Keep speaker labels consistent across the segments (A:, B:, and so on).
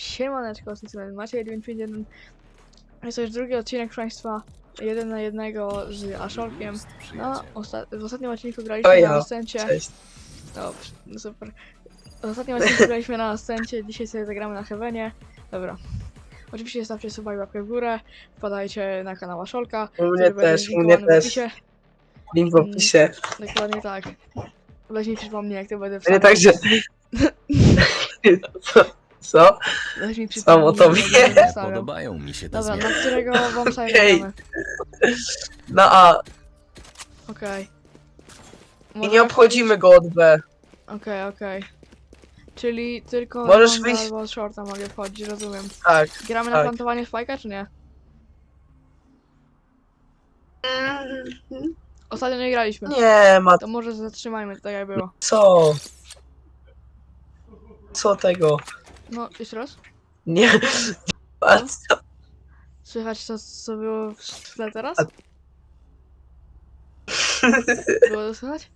A: Siemaneczko, z tej strony Maciej 951. Jest to już drugi odcinek proszę Państwa, jeden na jednego z Aszolkiem. No, osta w ostatnim odcinku graliśmy
B: To
A: na
B: ja.
A: Ascencie. Dobrze, no super. W ostatnim odcinku graliśmy na Ascencie, dzisiaj sobie zagramy na Heavenie. Dobra. Oczywiście stawcie suba i łapkę w górę, wpadajcie na kanał Aszolka.
B: U mnie też, u mnie
A: w
B: też. Link w opisie.
A: Dokładnie tak. Weź mi przypomnij, jak to będę
B: To nie tak, że... Co?
A: Weź mi
B: Sam o
A: przypomnij,
B: tobie.
A: jak będę wstawiał.
C: Podobają mi się te
A: Dobra,
C: zmiany.
A: na którego wam sobie
B: Okej.
A: gramy?
B: No a,
A: Okej.
B: i
A: Może
B: nie obchodzimy go od B.
A: Okej, okej. Czyli tylko
B: Możesz
A: longa
B: wyjść-
A: albo shorta mogę wchodzić, rozumiem.
B: Tak.
A: Gramy na
B: Tak.
A: plantowanie spajka, czy nie? Ostatnio nie graliśmy.
B: Nie ma
A: To może zatrzymajmy to tak jak było.
B: co. Co tego?
A: No, jeszcze raz?
B: Nie. A co?
A: Słychać to, co było w tle teraz? Było to słychać?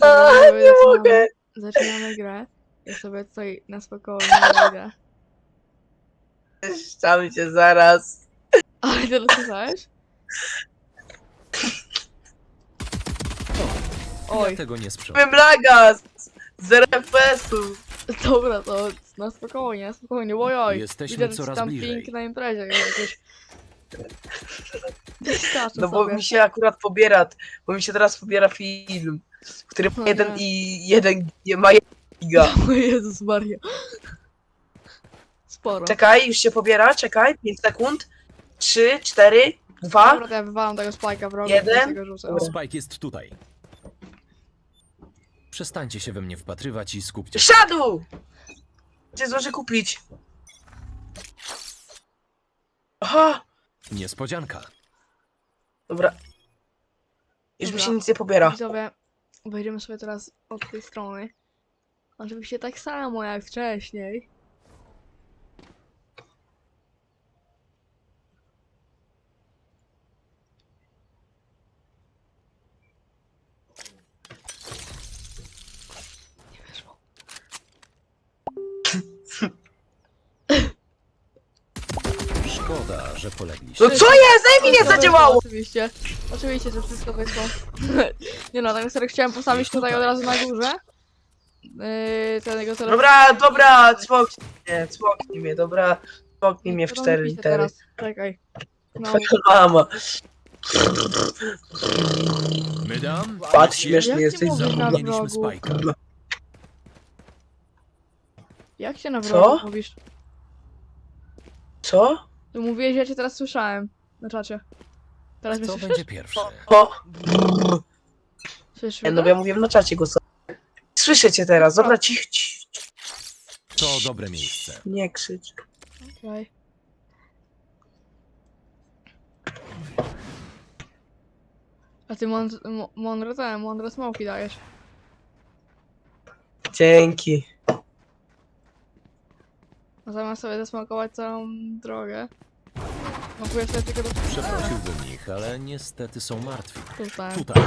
B: A,
A: Dobra,
B: nie
A: zaczynamy-
B: mogę.
A: Zaczynamy grę. Ja sobie tutaj na spokojnie wejdę.
B: Ściamy cię zaraz.
A: Ale ty to słyszałeś? Oj,
C: Ja tego nie sprzątam.
B: Wyblaga! Zero FPS-u.
A: dobra, to na spokojnie, na spokojnie, ojoj.
C: Jesteśmy
A: Widać
C: coraz
A: tam
C: bliżej.
A: pink na imprezie jakieś. Skaczę
B: No bo
A: sobie.
B: mi się akurat pobiera, bo mi się teraz pobiera film, w którym
A: O
B: jeden
A: nie.
B: i jeden ma jeden giga.
A: O Jezus Maria. Sporo.
B: Czekaj, już się pobiera, czekaj, 5 sekund. 3, 4, 2.
A: Dobra, to ja wywalam tego spajka w rogu,
B: Jeden.
A: i tego rzucę.
C: Spike jest tutaj. Przestańcie się we mnie wpatrywać i skupcie się.
B: Siadu! Gdzie zdążę kupić? Aha!
C: Niespodzianka.
B: Dobra. Już mi
A: Dobra.
B: się nic nie pobiera.
A: Widzowie, wejdziemy sobie teraz od tej strony. Oczywiście tak samo jak wcześniej. Nie weszło.
C: Szkoda, że polegliście.
B: No co jest? Ej, mi nie zadziałało!
A: Oczywiście. Oczywiście, że wszystko wyszło. nie no, tak serio chciałem postawić tutaj od razu na górze. Yy, jego telefon.
B: Dobra, dobra, cmoknij mnie, cmoknij mnie, dobra. Cmoknij mnie w cztery litery.
A: teraz. Czekaj. No,
B: Twoja mama.
C: Mydam?
B: Patrz, śmieszny jesteś
A: mówisz na
C: Zapomnieliśmy? Spajka.
A: jak się na
B: Co?
A: wrogu mówisz?
B: Co?
A: To mówiłeś, ja cię teraz słyszałem. Na czacie. Teraz mnie
C: Kto
A: słyszysz?
C: będzie pierwszy?
B: O!
A: Słyszysz
B: Nie,
A: mnie
B: no bo ja mówiłem na czacie głosowo. Słyszę cię teraz, dobra, cich, cich,
C: To dobre miejsce.
B: nie krzycz.
A: Okej. A ty mądre te, mądre smoki dajesz.
B: Dzięki.
A: Zamiast sobie zasmokować całą drogę. Smokuję sobie tylko do
C: Przeprosiłbym ich, ale niestety są martwi.
A: tutaj.
C: Tutaj.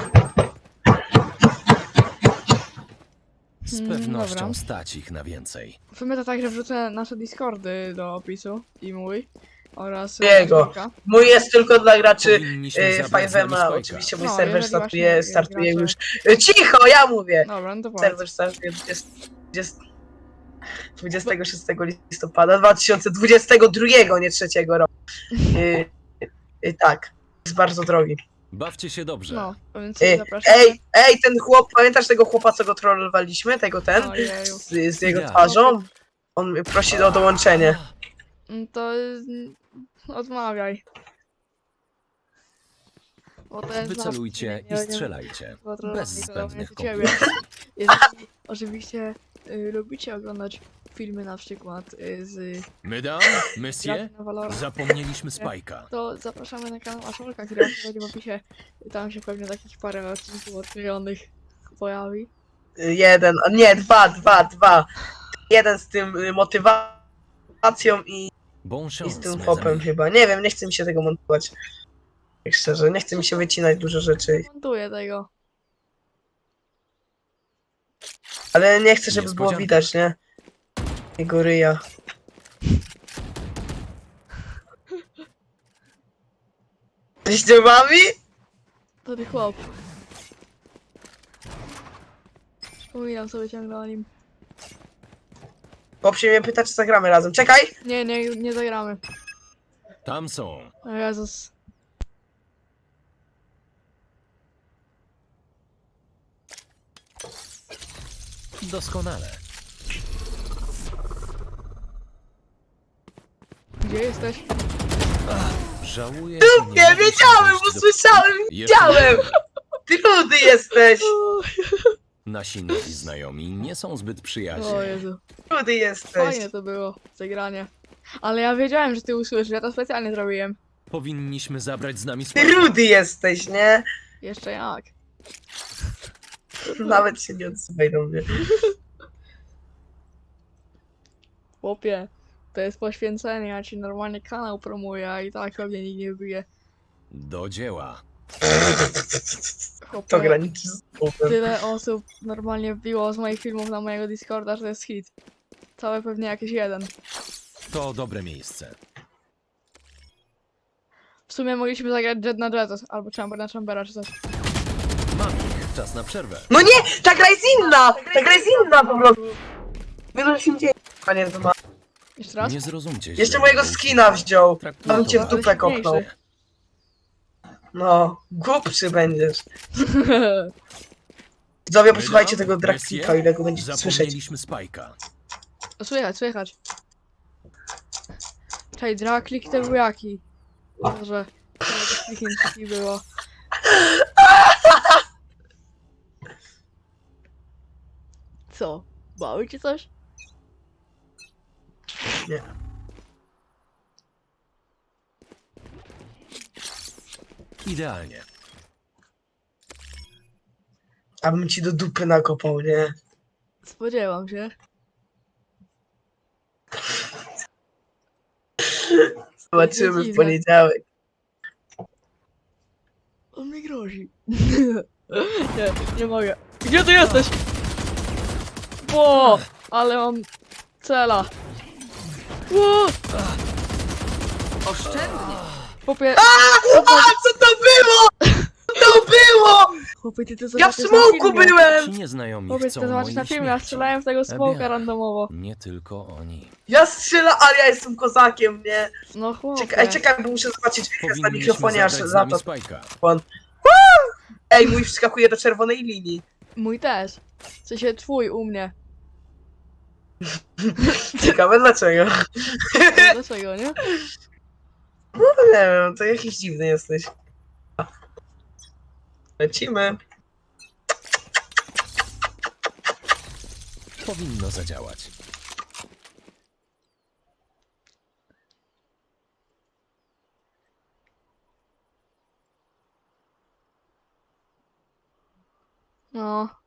C: Z
A: Mm,
C: pewnością
A: dobra.
C: stać ich na więcej.
A: W sumie to tak, że wrzucę nasze Discordy do opisu i mój oraz
B: Jego.
A: Facebooka.
B: Mój jest tylko dla graczy
C: Powinniśmy
B: y,
C: zabrać z nami
B: 5
C: Spajka.
B: Oczywiście mój
A: No,
B: serwer
A: jeżeli
B: startuje,
A: właśnie
B: startuje
A: gracze-
B: już. Y, Cicho, ja mówię!
A: Dobra, no to powiedz.
B: Serwer startuje 20, 20, 26 listopada 2022, nie trzeciego roku. Y, y, tak, jest bardzo drogi.
C: Bawcie się dobrze.
A: No, więc
B: Ej,
A: zapraszam.
B: ej, ej, ten chłop, pamiętasz tego chłopa, co go trollowaliśmy, tego ten?
A: Ojeju.
B: Z, z jego
C: Ja.
B: twarzą? On mnie prosi o dołączenie.
A: Mm, To mm, odmawiaj. Bo to jest
C: Wycelujcie i
A: nie-
C: strzelajcie. Bez zbędnych komplikacji.
A: Jeżeli oczywiście y, lubicie oglądać filmy na przykład y, z na Valorant,
C: Zapomnieliśmy Spajka.
A: to zapraszamy na kanał Aszolka, który będzie w opisie. Tam się pewnie takich parę odcinków odklejonych pojawi.
B: Jeden, a nie, dwa, dwa, dwa. Jeden z tym y, motywacją i,
C: Bon
B: i z tym
C: mes amis.
B: chyba. Nie wiem, nie chce mi się tego montować. Tak szczerze, nie chce mi się wycinać dużo rzeczy,
A: Montuję tego.
B: Ale nie chcę, żeby było
C: Niespodzianka.
B: widać, nie? Jego ryja. Jesteś dziołami?
A: To ty chłop. Przypominam sobie ciągle o nim.
B: Chłop się mnie pyta, czy zagramy razem. Czekaj!
A: Nie, nie, nie zagramy.
C: Tam są.
A: O Jezus.
C: Doskonale.
A: Gdzie jesteś?
C: Żałuję, że nie
B: Nie,
C: mogę
B: wiedziałem,
C: dojść do-
B: usłyszałem,
C: Jeszcze
B: wiedziałem! Ty rudy jesteś!
C: Nasi nowi znajomi nie są zbyt przyjaźni.
A: O Jezu.
B: Rudy jesteś.
A: Fajnie to było, zagranie. Ale ja wiedziałem, że ty usłyszysz, ja to specjalnie zrobiłem.
C: Powinniśmy zabrać z nami
B: Ty rudy jesteś, nie?
A: Jeszcze jak.
B: Nawet się nie odzywaj do mnie.
A: Chłopie, to jest poświęcenie, ja ci normalnie kanał promuję, a i tak pewnie nikt nie wbije.
C: Do dzieła.
B: To
A: Chłopie,
B: graniczy z słowem.
A: tyle osób normalnie wbiło z moich filmów na mojego Discorda, że to jest hit. Całe pewnie jakiś jeden.
C: To dobre miejsce.
A: W sumie mogliśmy zagrać Jet na Jet, albo Chamber na Chambera, czy coś.
C: Mam ich. Czas na przerwę.
B: No nie! Ta gra jest inna! Ta gra jest inna po prostu! Wiele się dzieje. Panie to ma.
A: Jeszcze raz?
C: Nie zrozumcie źle.
B: Jeszcze mojego skina wziął.
C: Traktuję
B: Tam cię w dupę kopnął. No, głupszy będziesz. Widzowie, posłuchajcie tego Draktika, ile go będziecie słyszeć.
C: Zapomnieliśmy Spajka.
A: Słychać, słychać. Czekaj, Draklik to był jaki? Może... Taki było. Co? Bały ci coś?
B: Nie.
C: Idealnie.
B: Abym ci do dupy nakopał, nie?
A: Spodziewam się.
B: Zobaczymy w poniedziałek.
A: On mi grozi. nie, nie mogę. Gdzie ty jesteś? Ło! Ale mam cela. Ło!
D: Oszczędnie.
A: Chłopie,
B: A, co to było? Co to było?
A: chłopie, ty to
B: Ja w
A: zobaczysz na
B: smoku
A: filmie.
B: byłem!
C: Ci nieznajomi
A: Chłopie, ty
C: chcą
A: to zobaczysz na filmie, ja
C: śmierci.
A: strzelałem w tego smoka randomowo.
C: Nie tylko oni.
B: Ja strzelam, ale ja jestem kozakiem, nie?
A: No chłopie.
B: Czekaj, czekaj, bo muszę zobaczyć wykres na
C: Powinniśmy
B: mikrofonie, aż
C: zagrać z nami
B: za to.
C: Spajka.
B: Ej, mój wskakuje do czerwonej linii.
A: Mój też. W sensie twój u mnie.
B: Ciekawe dlaczego.
A: Dlaczego, nie?
B: No nie wiem, to jakiś dziwny jesteś. Lecimy.
C: Powinno zadziałać.
A: No.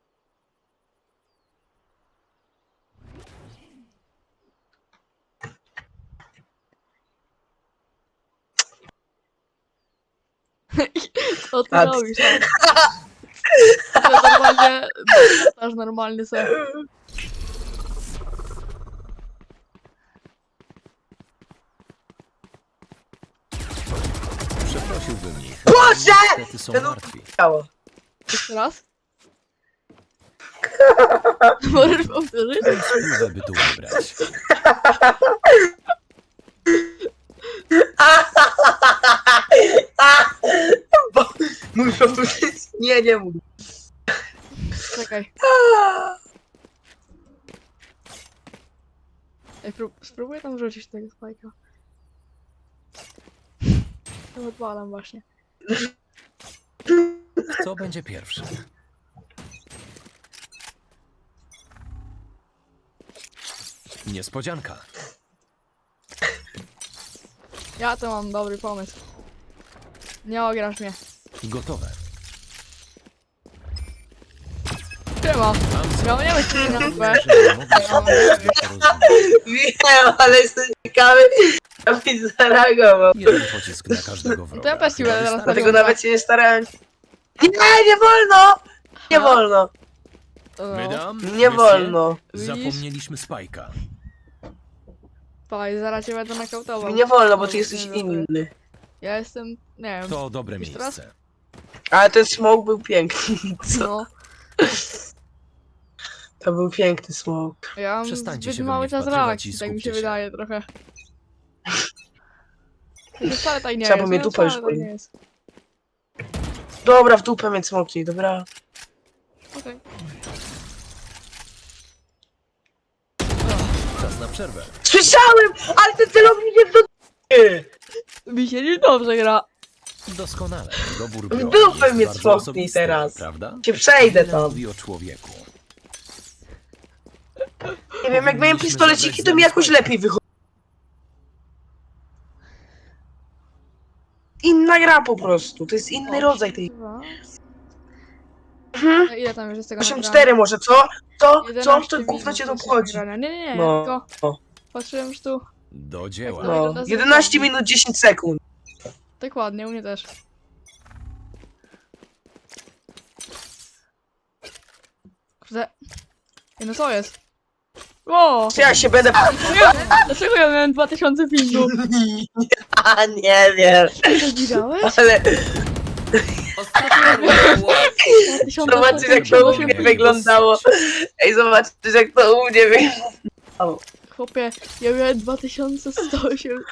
A: Co ty
B: A ty-
A: robisz? To normalnie... Aż normalny sen.
C: Przeprosiłbym ich.
B: Boże!
C: ale Niestety są
B: Ten-
C: martwi.
B: Ciało.
A: Jeszcze raz? Możesz powtórzyć?
C: Spróbę by tu wybrać.
B: Bo mój powtórzyć? Nie, nie mógł.
A: Czekaj. Ej, prób spróbuję tam rzucić tego spajka. To odwalam właśnie.
C: Kto będzie pierwszy? Niespodzianka.
A: Ja to mam dobry pomysł. Nie ograsz mnie.
C: Gotowe.
A: Siema. Ja nie myślę na
C: że.
B: Wiem, ale jestem ciekawy, Dawid zareagował.
C: Jeden pocisk na każdego wroga.
A: To ja też ci będę zaraz.
B: Dlatego nawet się nie starałem. Nie, nie wolno! Nie
A: Ha?
B: wolno!
A: No.
B: Nie wolno!
C: Zapomnieliśmy spajka.
A: Paj, zaraz cię będę nakautował.
B: Nie wolno, bo ty jesteś inny.
A: Ja jestem, nie wiem,
C: To dobre
A: Jeszcze raz?
C: miejsce.
B: Ale ten smoke był piękny. Co?
A: no.
B: To był piękny smoke.
A: Ja mam
C: Przestańcie
A: zbyt
C: się we
A: mały
C: mnie
A: czas
C: wpatrywać
A: reakcji,
C: i
A: tak mi się
C: skupcie się.
A: wydaje trochę. To wcale tak nie
B: Trzeba
A: jest,
B: mnie
A: no,
B: dupa już
A: tak
B: boli.
A: nie jest.
B: Dobra, w dupę mnie smoknij, dobra.
A: Okej.
C: Czas na przerwę.
B: Słyszałem! Ale ten celownik jest do dupy!
A: Mi się nie dobrze gra.
C: Doskonale. Dobór
B: W
C: broni
B: dupę
C: jest
B: mnie
C: bardzo
B: cofnij
C: osobisty,
B: teraz.
C: Prawda?
B: Cię przejdę
C: Wiele
B: tam.
C: mówi o człowieku.
B: Nie wiem, jak miałem
C: Powinniśmy
B: pistoleciki, to mi jakoś lepiej wychodzi. Inna gra po prostu, to jest inny rodzaj tej...
A: Dwa.
B: Mhm.
A: Ile tam już jest tego
B: 8-4 może, co? Co? Co?
A: 11
B: To gówno
A: minut
B: cię to
A: jest
B: obchodzi.
A: Nie, nie, nie,
B: No.
A: tylko
B: No.
A: patrzyłem już tu.
C: Do dzieła.
A: No.
B: No,
A: wygląda
B: 11
A: zwykle.
B: minut 10 sekund.
A: Dokładnie, u mnie też. Kurde. Ej, no co jest? O!
B: Czy ja się będę...
A: Dlaczego ja miałem 2000 pingu?
B: A nie wiem,
A: Ty to widziałeś?
B: ale
A: 2000
B: zobaczysz jak to u mnie wyglądało. Ej, zobaczysz jak to u mnie wyglądało.
A: Chłopie, ja miałem 2108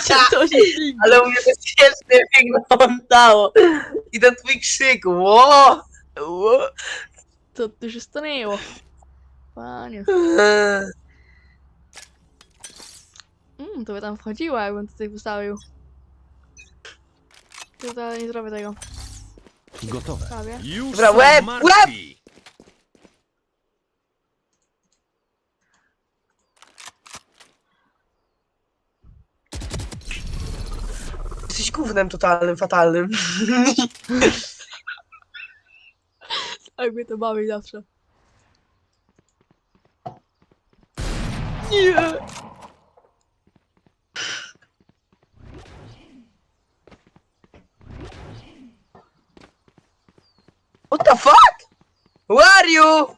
A: 108 pingu.
B: Ale u mnie to świetnie wyglądało. I ten twój krzyk, ło! ło.
A: Co tu się stanęło? Panie.
B: Eee,
A: Mm, to by tam wchodziła, jakbym tutaj wystawił. Tutaj nie zrobię tego.
C: Gotowe.
A: Prawie.
C: Już
B: Dobra,
C: są
B: łeb,
C: martwi.
B: Jesteś gównem totalnym, fatalnym.
A: Tak mnie to bawi zawsze. Nie!
B: What the fuck? Who are you?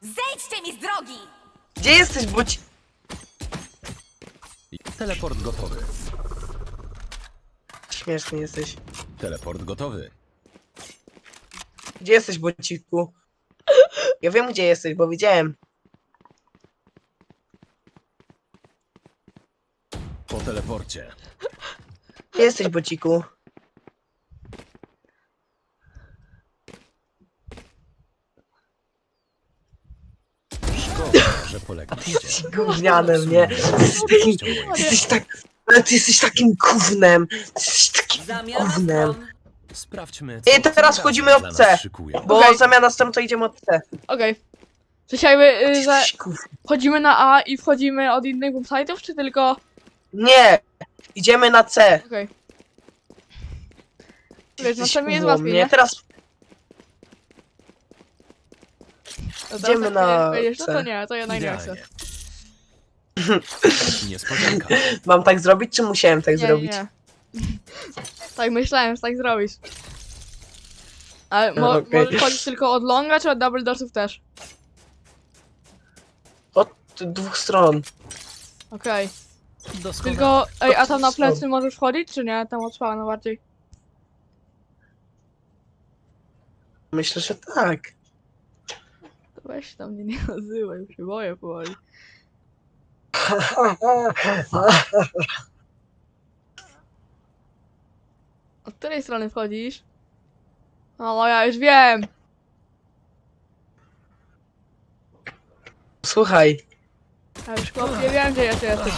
D: Zejdźcie mi z drogi!
B: Gdzie jesteś, bo ci...
C: Teleport gotowy.
B: Śmieszny jesteś.
C: Teleport gotowy.
B: Gdzie jesteś, bociku? Ja wiem, gdzie jesteś, bo widziałem.
C: Po teleporcie.
B: Gdzie jesteś, bociku?
C: Szkoda, że polegliście.
B: Gównianem, nie? Ty jesteś takim... Jesteś tak... Ale ty jesteś takim gównem. Ty jesteś
D: Zamiana stron.
C: Sprawdźmy,
B: I teraz
C: tym
B: wchodzimy
C: razem
B: od
C: dla nas
B: C.
C: szykują.
B: Bo
A: Okej.
B: zamiana stron to idziemy od C.
A: Okej. Dzisiaj my,
B: Ty
A: y, że wchodzimy na A i wchodzimy od innych website'ów, czy tylko...
B: Nie! Idziemy na C.
A: Okej. Wiesz, no to mi jest
B: gówną,
A: łatwiej,
B: nie?
A: nie?
B: Teraz
A: No
B: Idziemy
A: jak
B: na
A: No to
B: C.
A: nie, to chcę.
C: Idealnie. Niespodzianka.
B: mam tak zrobić, czy musiałem tak
A: Nie,
B: zrobić?
A: nie. Tak myślałem, że tak zrobisz. Ale mo
B: No, okej.
A: możesz chodzić tylko od longa, czy od double doorsów też?
B: Od dwóch stron.
A: Okej.
C: Doskonale.
A: Tylko, ej, a tam na plecy możesz wchodzić, czy nie? Tam od spawna bardziej.
B: Myślę, że tak.
A: To weź tam mnie nie nazywaj, już się boję powoli. Od której strony wchodzisz? O, ja już wiem!
B: Słuchaj.
A: Ja już chłopie wiem, gdzie jeszcze jesteś.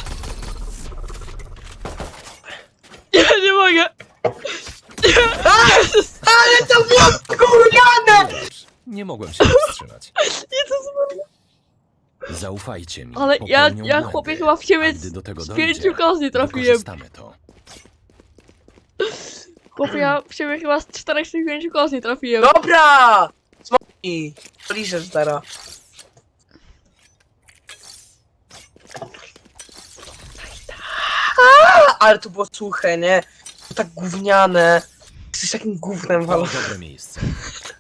A: Ja nie mogę!
B: Ale to było gówniane!
C: Nie mogłem się powstrzymać.
A: Nie, to jest...
C: Zaufajcie mi.
A: Ale ja,
C: popełnią
A: ja
C: błędy,
A: chłopie chyba w ciebie
C: a gdy do tego
A: z
C: dojdzie,
A: pięciu kozni trafiłem.
C: wykorzystamy to.
A: Chłopie, ja w ciebie chyba z czterech z tych pięciu kozni trafiłem.
B: Dobra! Smoki! Liżesz teraz. ale to było suche, nie? To tak gówniane. Jesteś takim gównem,
C: To
B: walo.
C: dobre miejsce.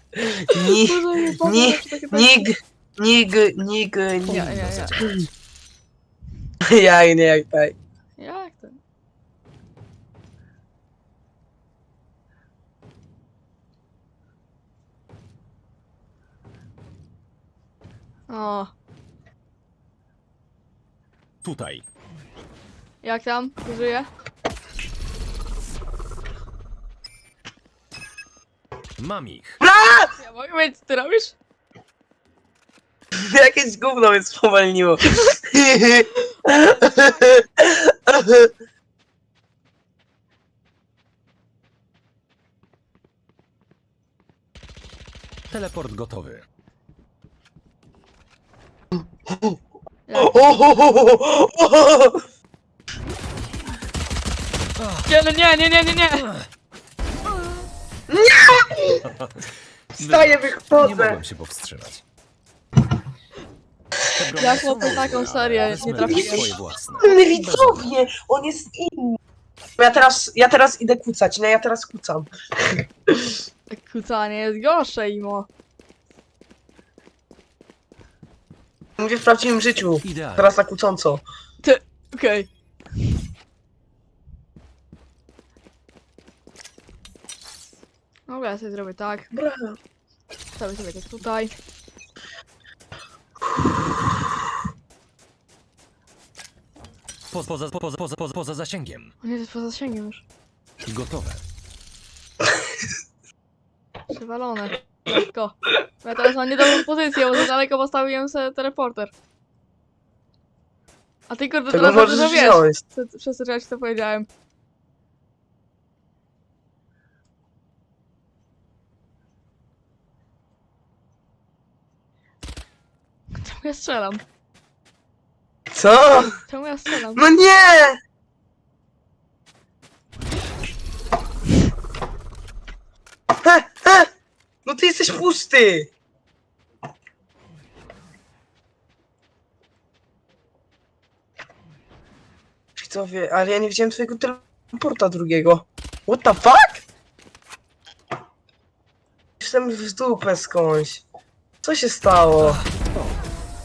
B: Ni,
A: Boże, nie powiem,
B: ni,
A: że takie tak-
B: nig, nig, nig,
A: Nie,
B: nig.
A: nie, nie.
C: Zadziałać.
B: Ja nie, jak tak.
A: Jak to? O,
C: Tutaj.
A: jak tam? Żyje?
C: Mam ich.
A: Ja mogę wiedzieć, co ty robisz?
B: Jakieś gówno mnie spowolniło.
C: Teleport gotowy.
A: Jak? Nie, no nie, nie, nie, nie, nie!
B: Wstaję,
C: Nie
B: wychodzę.
C: mogłem się powstrzymać. Są
A: mogę taką serię nie trafiłem?
C: swoje własne.
B: Inny widzowie, on jest inny. Ja teraz, ja teraz idę kucać, nie? Ja teraz kucam.
A: Kucanie jest gorsze, imo.
B: Mówię w prawdziwym życiu.
C: Idealnie.
B: Teraz na kłócąco.
A: Okej. Dobra, ja sobie zrobię tak.
B: Bra.
A: Stawię sobie tak tutaj.
C: Po, poza, poza, poza, poza, poza zasięgiem.
A: O nie, to jest poza zasięgiem już.
C: Gotowe.
A: Przewalone. Lekko. Ja teraz mam niedobrą pozycję, bo za daleko postawiłem sobie teleporter. A ty kurde
B: Tego
A: teraz za dużo wiesz.
B: wziąć.
A: Co- Przez co powiedziałem. Czemu ja strzelam?
B: Co?
A: Czemu ja strzelam?
B: No nie! He, he! No ty jesteś pusty! Widzowie, ale ja nie widziałem twojego teleporta drugiego. What the fuck? Jestem w dupę skądś. Co się stało?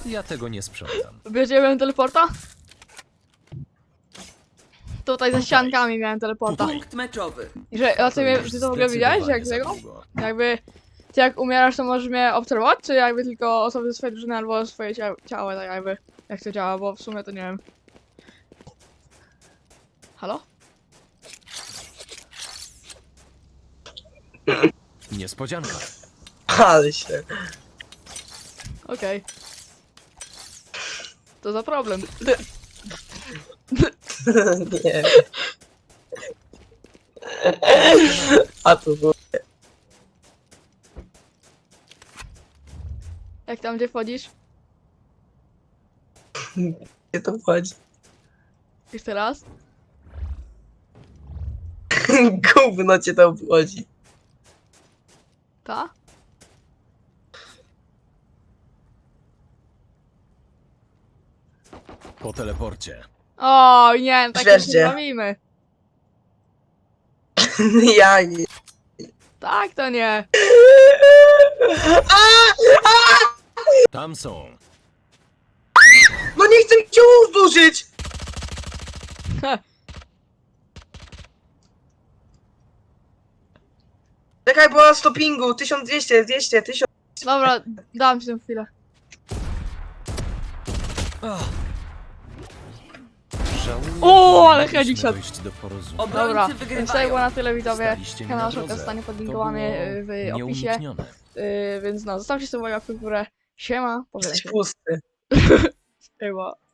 C: Ja tego nie sprzątam.
A: Miałem teleporta? Tutaj za ściankami miałem teleporta.
D: Punkt meczowy.
A: I że, a ty, mnie, ty to w ogóle widziałeś? Jak tego? Jakby, ty jak umierasz, to możesz mnie obserwować, czy jakby tylko osoby ze swojej drużyny albo swoje cia ciało, tak jakby, jak to działa, bo w sumie to nie wiem. Halo?
C: Niespodzianka.
B: Ale się.
A: Okej. To za problem.
B: Nie. A to było.
A: Jak tam, gdzie wchodzisz?
B: Nie to chodzi.
A: Jeszcze raz?
B: Gówno cię to obchodzi.
A: Ta?
C: Po teleporcie.
A: O nie, tak
B: Wiesz
A: się
B: gdzie?
A: bawimy.
B: Ja nie.
A: Tak, to nie.
C: Tam są.
B: No nie chcę cię uzdłużyć! Czekaj, była na stopingu. 1200, 200, 1000.
A: Dobra, dam ci tę chwilę.
C: Żałuję,
A: O,
C: że
A: ale
C: nie mogliśmy
A: headshot.
C: dojść do porozumienia.
D: Obrońcy
A: Dobra, więc tutaj było na tyle widzowie.
C: Staliście mi
A: Kanał
C: drodze.
A: zostanie
C: To
A: podlinkowany
C: było
A: y, w opisie.
C: nieuniknione.
A: Yy, więc no, zostawcie sobie łapkę w górę. Siema, pożegnam
B: Jesteś pusty.
A: Siema.